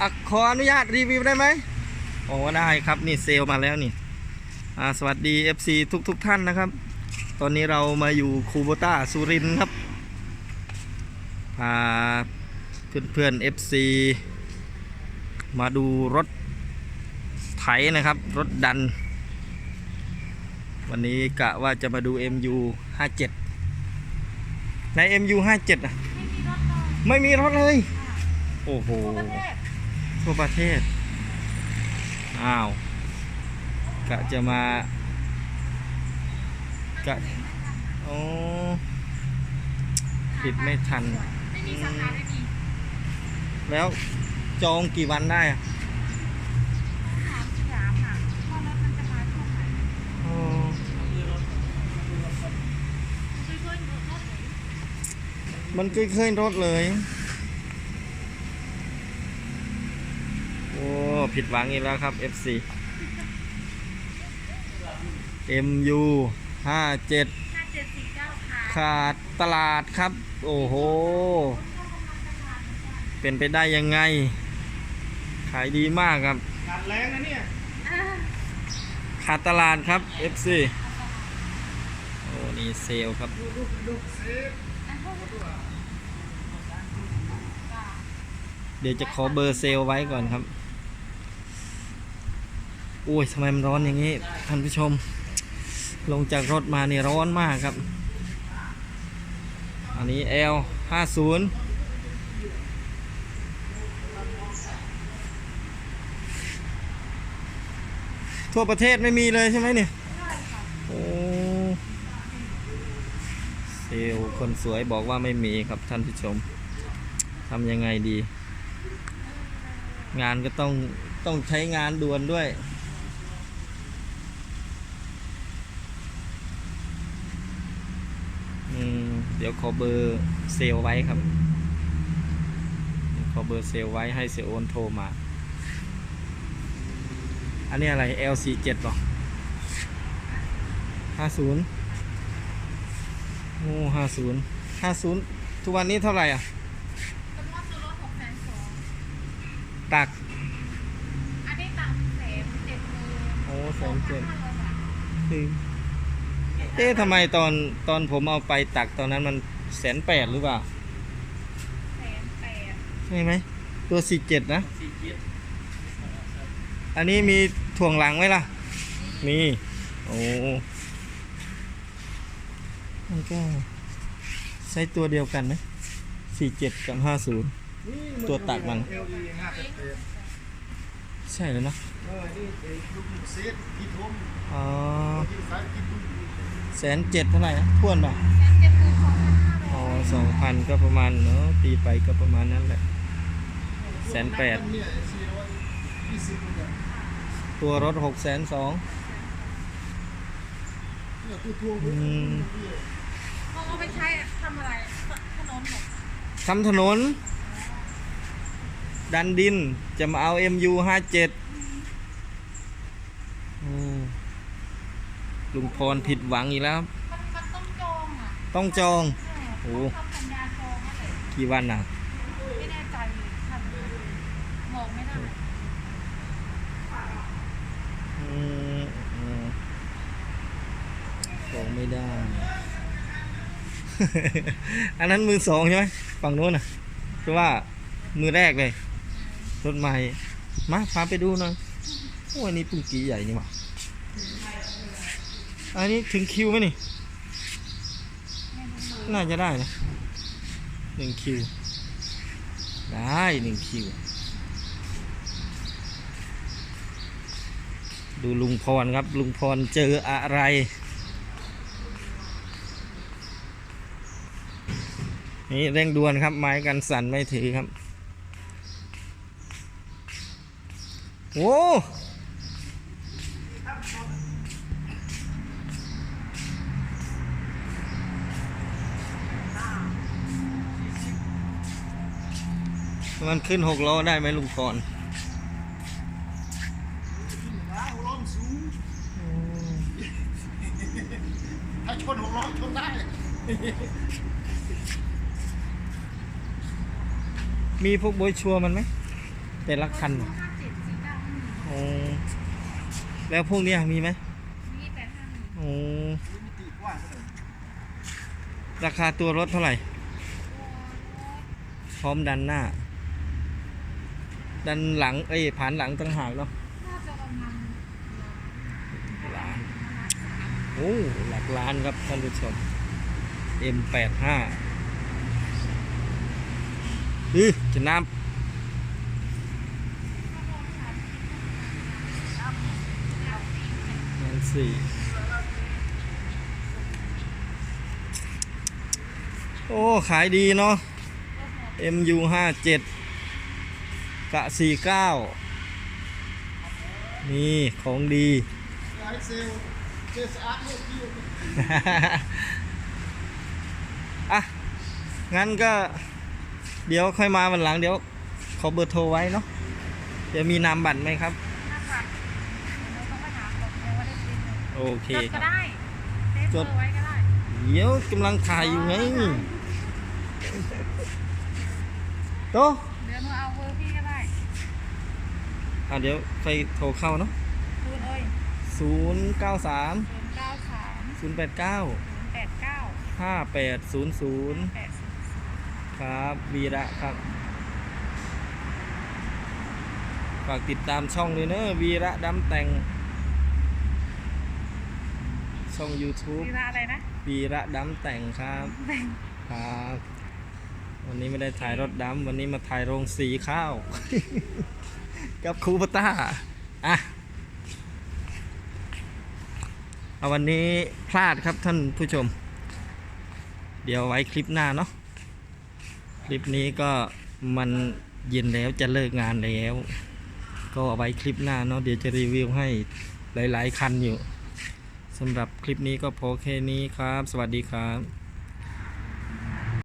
อะขออนุญาตรีวิวได้ไหมโอ้ได้ครับนี่เซลมาแล้วนี่สวัสดี FC ทุกทุกท่านนะครับ ตอนนี้เรามาอยู่คูโบต้าสุรินทร์ครับพาเพื่อนเพื่อน FC มาดูรถไถนะครับ รถดัน วันนี้กะว่าจะมาดู MU 57 ใน MU 57อะไม่มีรถเลย โอ้โห ทั่วประเทศ อ้าว กะจะมากะโอ้ปิดไม่ทันไม่มีสาขาไม่มีแล้วจองกี่วันได้อะถามสยามค่ะว่ารถมันจะมาช่วงไหนอ๋อช่วยช่วยรถรถไหนมันเคยเคยรถเลย โอ้ ผิดหวังอีกแล้วครับ FC MU 57ห้าเจ็ดสี่เก้าค่ะขาดตลาดครับ โอ้โห เป็นไปได้ยังไง ขายดีมากครับ ขาดแรงนะเนี่ยอ่าขาดตลาดครับ FC โอ้นี่เซลลครับดูดูดูเซฟเดี๋ยวจะขอเบอร์เซลลไว้ก่อนครับ โอ้ยทำไมมันร้อนอย่างนี้ท่านผู้ชม ลงจากรถมานี่ร้อนมากครับ อันนี้ L 50ทั่วประเทศไม่มีเลยใช่ไหมเนี่ยโอ้เซลลคนสวยบอกว่าไม่มีครับท่านผู้ชมทำยังไงดี งานก็ต้องต้องใช้งานด่วนด้วย อืม เดี๋ยวขอเบอร์เซลลไว้ครับขอเบอร์เซลลไว้ให้เซลโอนโทรมา อันนี้อะไร L47 หรอ50โอ้50 50 ทุกวันนี้เท่าไหร่อะจำนวนซื้อรถหกแสนสองตัก อันนี้ต่างแสนเจ็ดหมื่นโอ้แสสองนพัเจ็นดห้าร้อยบาทคือ เอ๊ะทำไมตอนตอนผมเอาไปตักตอนนั้นมันแสนแปดหรือเปล่าแสนแปดใช่ไหมตัวสี่เจ็ดนะอันนี้มีถ่วงหลังไหมล่ะ มี โอ้มันก็ใช้ตัวเดียวกันไหมสี่เจ็ดกับห้าศูนย์ตัวตัดมันเอลดีห้าสิบเอ็ดใช่แล้วเนอะเออนี่ไอ้ลูกลูกเซฟที่ทุ่มอ๋อที่สายที่ทุ่ม แสนเจ็ดเท่าไหร่นะทวนป่ะแสนเจ็ดหมื่นสองพันห้าร้อ๋ออยสองพันก็ประมาณเนาะตีไปก็ประมาณนั้นแหละแสนแปดเนี่ยสี่ร้อยยี่สิบเนี่ยตัวรถหกแสนสองเนี่ยตัวทวงอืมเขาเอาไปใช้ทำอะไรถนนหมดทำถนน ดันดินจะมาเอา MU 57อืม ลุงพรผิดหวังอีกแล้ว มันมันต้องจองอะต้องจองโอ้ทำสัญญาจองอะไรกี่วันอะ ไม่แน่ใจเลยทำบอกไม่ได้อืมอืมจองไม่ได้ อันนั้นมือสองใช่ไหมฝั่งโน้นอะคือว่ามือแรกเลยรถใหม่ มาพาไปดูหน่อยโอ้ยนี่ปุ่งกีใหญ่นี่หว่า อันนี้ถึงคิวไหมนี่ น่าจะได้นะหนึ่งคิว ได้หนึ่งคิว ดูลุงพรครับ ลุงพรเจออะไรนี่เร่งด่วนครับ ไม้กันสั่นไม่ถือครับ โอ้ มันขึ้นหกล้อได้ไหมลุงพรล้างล้อมสูงถ้าชนหกล้อชนได้ มีพวกโบยชัวร์มันไหมแต่ละคันห้าเจ็ดสี่เก้าไม่มีโอ้แล้วพวกเนี้ยมีไหมมีแต่ห้าหนึ่งโอ้มิติกว้างเลยราคาตัวรถเท่าไหร่ตัวรถพร้อมดันหน้า ดันหลังเอ้ยผ่านหลังต่างหากเนาะน่าจะประมาณล้านโอ้หลักล้านครับท่านผู้ชม M85 อือจะน้ำนั่นสี่โอ้ ขายดีเนาะ MU57 กะ49นี่ของดี ไลท์เซลลเจสอาร์ตเนี่ยที่อะ งั้นก็ เดี๋ยวค่อยมาวันหลังเดี๋ยว ขอเบอร์โทรไว้เนาะเดี๋ยวมีนามบัตรไหมครับห้าพันเราต้องไปถามก่อนเลยว่าได้ซื้อไหมโอเคจดคก็รับได้เซฟเบอร์ไว้ก็ได้ เดี๋ยวกำลังถ่ายอยู่ไงโตะ เดี๋ยวหนูเอาเบอร์พี่ก็ได้ อะเดี๋ยวใครโทรเข้าเนาะคูณเอ้ยศูนย์เก้าสามศูนย์เก้าสามศูนย์แปดเก้าศูนย์แปดเก้าห้าแปดศูนย์ศูนย์แปดศูนย์ครับวีระครับ ฝากติดตามช่องด้วยเนอะวีระดำแต่ง ช่อง YouTube วีระอะไรนะวีระดำแต่งครับครับ วันนี้ไม่ได้ถ่ายรถดำวันนี้มาถ่ายโรงสีข้าว กับครูปต้าอะเอาวันนี้พลาดครับท่านผู้ชม เดี๋ยวไว้คลิปหน้าเนาะคลิปนี้ก็มันเย็นแล้วจะเลิกงานแล้ว ก็เอาไว้คลิปหน้าเนาะเดี๋ยวจะรีวิวให้หลาย ๆ คันอยู่สำหรับคลิปนี้ก็พอแค่นี้ครับ สวัสดีครับ